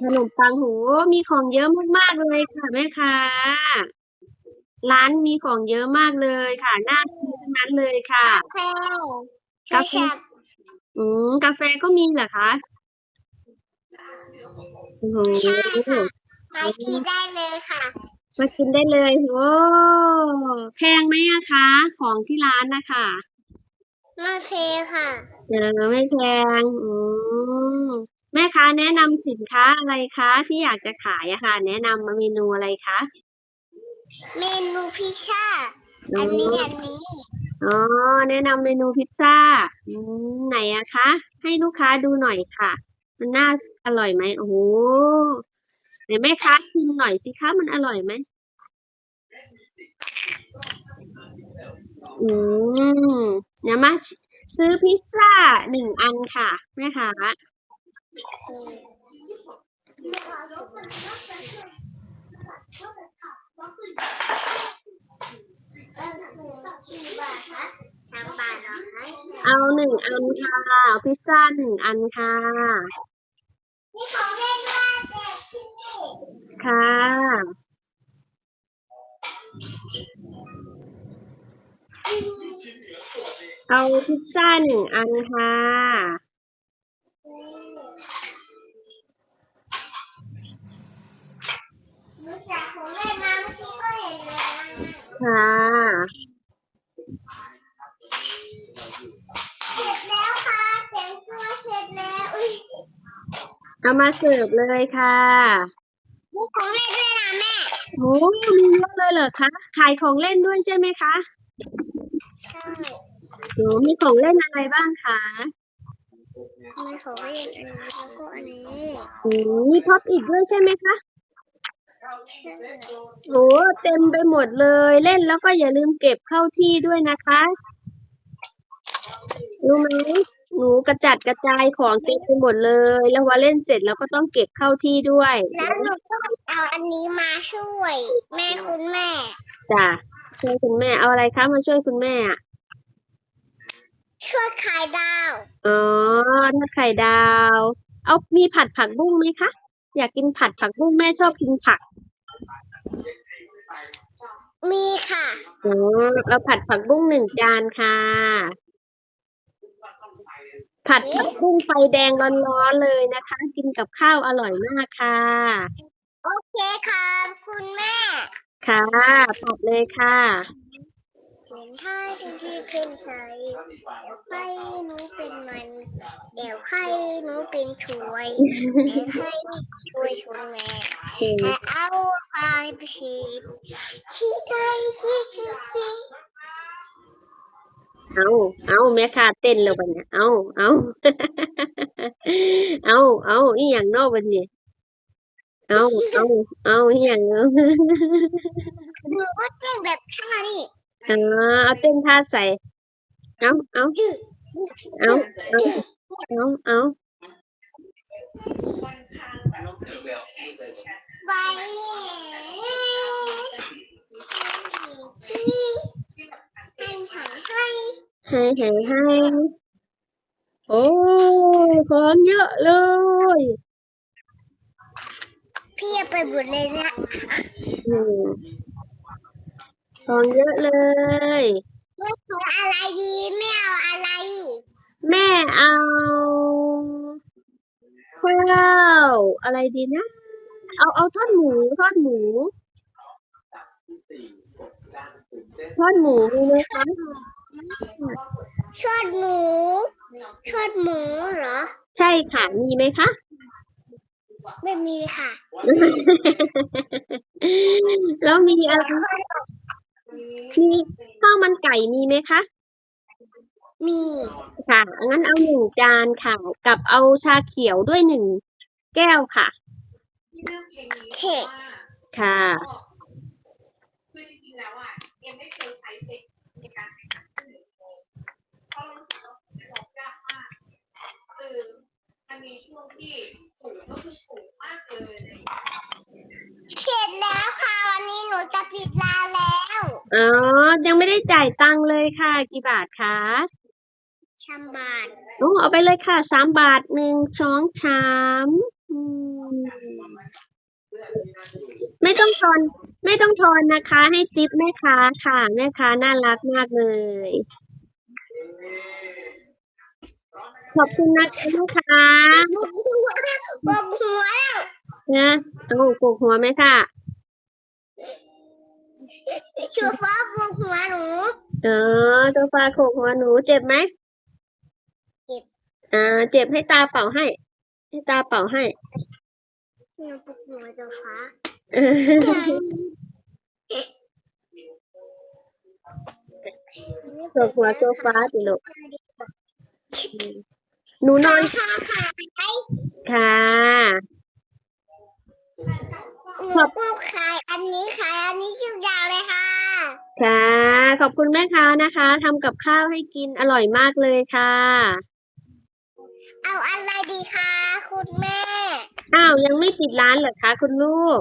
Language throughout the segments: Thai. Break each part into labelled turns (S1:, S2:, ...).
S1: ขนมปังโหมีของเยอะมากๆเลยค่ะแม่ค้าร้านมีของเยอะมากเลยค่ะ น่าซื้อทั้งนั้นเลยค่ะ
S2: กาแฟ
S1: กาแฟอืมกาแฟก็มีเหรอคะโอ้โห
S2: ใช่ค่ะมากินได้เลยค่ะ
S1: มากินได้เลยโอ้แพงไหมอะคะ ของที่ร้านนะคะ
S2: มาเพค่ะ
S1: เออไม่แพงอืม แม่ค้าแนะนำสินค้าอะไรคะที่อยากจะขายอะค่ะ แนะนำมาเมนูอะไรคะ
S2: เมนูพิซซ่า อันนี้อันนี้
S1: อ๋อแนะนำเมนูพิซซ่าอืมไหนอะคะ ให้ลูกค้าดูหน่อยค่ะ มันน่าอร่อยไหมโอ้โหไหนแม่ค้าชิมหน่อยสิคะมันอร่อยไหมอืมเดี๋ยวมาซื้อพิซซ่าหนึ่งอันค่ะแม่ค้า
S2: เอา
S1: หนึ่งอันค่ะ เอาพิซซ่าหนึ่งอันค่ะ
S2: ของเล่นด้วยเด็กพี่
S1: ค่ะ เอาพิซซ่าหนึ่งอันค่ะ
S2: รู้จักของเล่นมาเมื่อกี้ก็เห็นเลยนะ
S1: ค่ะ
S2: เสร็จแล้วค่ะแต่งตัวเสร็จแล้วอุ้ย
S1: เอามาเสิร์ฟเลยค่ะ
S2: มีของเล่นด้วยนะแม่
S1: โอ้มีเยอะเลยเหรอคะขายของเล่นด้วยใช่ไหมคะ
S2: ใช่
S1: หนูมีของเล่นอะไรบ้างคะ
S2: มีของเล่นอันนี้แล้วก็อันนี้
S1: โอ้มีพับอีกด้วยใช่ไหมคะ
S2: ใช่
S1: โอ้เต็มไปหมดเลย เล่นแล้วก็อย่าลืมเก็บเข้าที่ด้วยนะคะรู้ไหมหนูกระจัดกระจายของเต็มไปหมดเลย แล้วพอเล่นเสร็จแล้วก็ต้องเก็บเข้าที่ด้วย
S2: แล้วหนูก็เอาอันนี้มาช่วย แม่คุณแม่
S1: จ้ะช่วยคุณแม่เอาอะไรคะมาช่วยคุณแม่อะ
S2: ช่วยขายดาว
S1: อ๋อทอดไข่ดาว เอามีผัดผักบุ้งไหมคะ อยากกินผัดผักบุ้งแม่ชอบกินผัก
S2: มีค่ะ
S1: อ๋อเอาผัดผักบุ้งหนึ่งจานค่ะ ผัดผักบุ้งไฟแดงร้อนๆเลยนะคะ กินกับข้าวอร่อยมากค่ะ
S2: โอเคค่ะ คุณแม่
S1: ค่ะ ผัดเลยค่ะ
S2: เขียนท่าที่ที่เป็นใสเดี๋ยวใครหนูเป็นมัน เดี๋ยวใครหนูเป็นช่วยเดี๋ยวให้ช่วยชนแม่แต่เอาไปไปฉีดชี้ไก่ชี้ชี้ชี้
S1: เอาเอาแม่ค้าเต้นแล้วบัดเนี่ยเอาเอาเอาเอาอีหยังเนอกบัดเนี่ยเอาเอาเอาอีหยังเนาะ
S2: หนูก็เต้นแบบท่านี่
S1: อ๋อเอาเต้นท่าใส่ เอาเอา
S2: ดื้อ
S1: เอาเอาเอาเอา
S2: ไปชี้ให้ฉันให้
S1: ให้ให้ให้โอ้ของเยอะเลย
S2: พี่เอาไปหมดเลยนะ
S1: อืม ของเยอะเลย
S2: ไม่เอาอะไรดีไม่เอาอะไร
S1: แม่เอาข้าวอะไรดีนะ เอาเอาทอดหมูทอดหมูทอดหมูมีไหมคะ
S2: ชอดหมู ชอดหมูเหรอ
S1: ใช่ค่ะ มีไหมคะ
S2: ไม่มีค่ะ
S1: แล้วมีอะไร มีข้าวมันไก่มีไหมคะ
S2: มี
S1: ค่ะงั้นเอาหนึ่งจานค่ะ กับเอาชาเขียวด้วยหนึ่งแก้วค่ะ
S2: เค้ก
S1: ค่ะ
S3: คือจริงๆแล้วอะเอ็มไม่เคยใช้เซ็กในการแข่งขันเลยเพราะรู้สึกว่ามันร้องยากมากคือมันมีช่วงที่สูงก็คือสูงมากเลยอะไรอย่างเงี้ย
S2: เสร็จแล้วค่ะ วันนี้หนูจะปิดร้านแล้ว
S1: อ๋อ ยังไม่ได้จ่ายตังค์เลยค่ะ กี่บาทคะ
S2: ชัมบาท
S1: โอ้เอาไปเลยค่ะ สามบาทหนึ่งช้องชามอืมไม่ต้องทอน ไม่ต้องทอนนะคะ ให้ติปแม่ค้าค่ะ แม่ค้าน่ารักมากเลย ขอบคุณนะคะแม่ค้า
S2: บุกหัวบุกหัวแล้ว
S1: นะเอาปลูกหัวไหมค่ะ
S2: ชูฟ้าบุกหัวหนู
S1: เออตัวปลาโขกหัวหนู เจ็บไหม
S2: เจ็บ
S1: อ่า เจ็บให้ตาเป่าให้ ให้ตาเป่าให้
S2: หนูบุกหัวชูฟ้า
S1: เออโขกหัวโซฟาติลูกหนูนอน
S2: ค่ะ ค่ะ
S1: ค่ะ
S2: หนูก็ขายอันนี้ขายอันนี้ชื่อยาวเลยค่ะ
S1: ค่ะ ขอบคุณแม่ค้านะคะทำกับข้าวให้กินอร่อยมากเลยค่ะ
S2: เอาอะไรดีคะคุณแม่
S1: อ้าวยังไม่ปิดร้านเหรอคะคุณลูก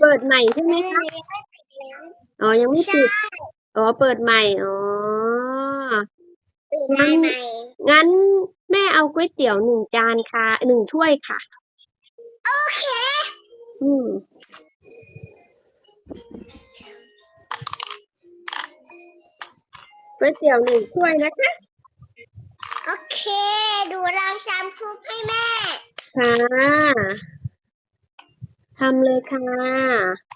S1: เปิดใหม่ใช่ไหมคะอ๋อยังไม่
S2: ใช่
S1: ปิดอ๋อเปิดใหม่อ๋อ
S2: ปิดได้ไหม
S1: งั้นแม่เอาก๋วยเตี๋ยวหนึ่งจานค่ะหนึ่งถ้วยค่ะ
S2: โอเค
S1: อืมก๋วยเตี๋ยวหนึ่งถ้วยนะคะ
S2: โอเค ดูเราซ้ำคุกให้แม่
S1: ค่ะ ทำเลยค่ะ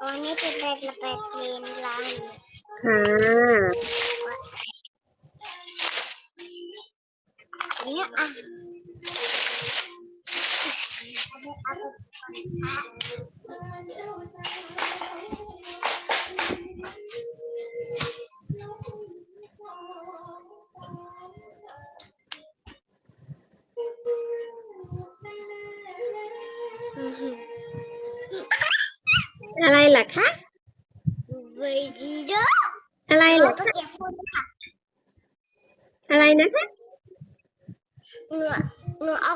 S2: อันนี้จะเป็นระเบิดเรียนรัง
S1: ค่ะ
S2: อะ
S1: ไร
S2: เรา
S1: ล่ะ
S2: ต้อง
S1: คะ
S2: เก็บคุณค่ะ
S1: อะไรนะคะ
S2: หนูหนูเอา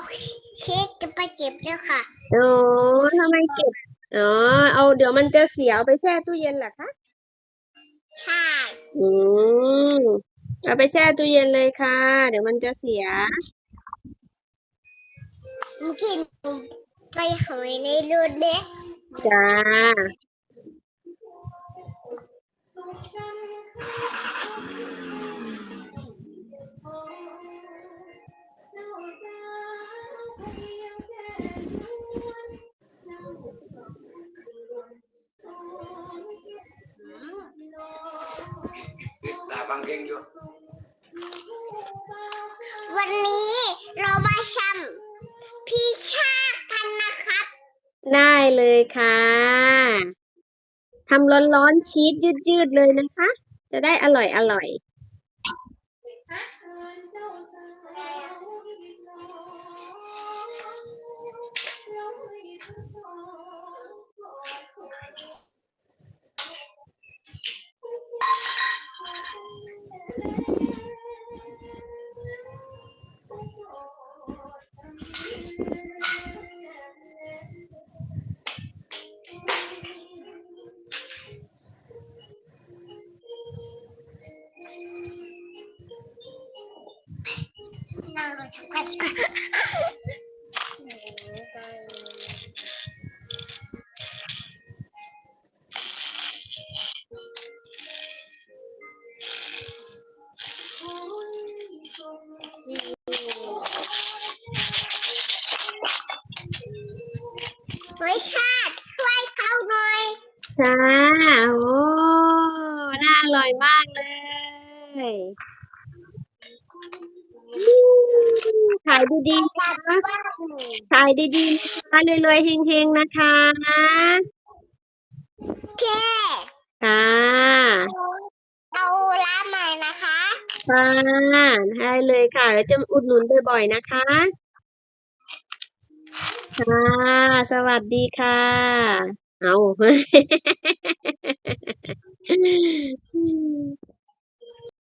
S2: เค้กจะไปเก็บแล้วค่ะ
S1: อ๋อทำไมเก็บอ๋อเอาเดี๋ยวมันจะเสียเอาไปแช่ตู้เย็นเหรอคะ
S2: ใช่
S1: อืมเอาไปแช่ตู้เย็นเลยค่ะ เดี๋ยวมันจะเสีย
S2: เมื่อกี้หนูไปหอยในรถเด็ก
S1: จ้า
S4: ตาบังเก่งอยู่
S2: วันนี้เรามาชำพี่ชากันนะครับ
S1: ได้เลยค่ะ ทำร้อนๆชีสยืดๆเลยนะคะ จะได้อร่อยอร่อย
S2: นั่งรถชมกันเฮ้ยชาติช่ ขาหน่อย
S1: ค่ะโอ้น่าอร่อยมากเลยขายดีๆนะคะขายดีๆนะคะรวยๆเฮงๆนะคะ
S2: เจ๊
S1: ค่ะ
S2: เอาร้านใหม่นะคะ
S1: ค่ะได้เลยค่ะเดี๋ยวจะอุดหนุนบ่อยๆนะคะ ค่ะ สวัสดีค่ะ เอา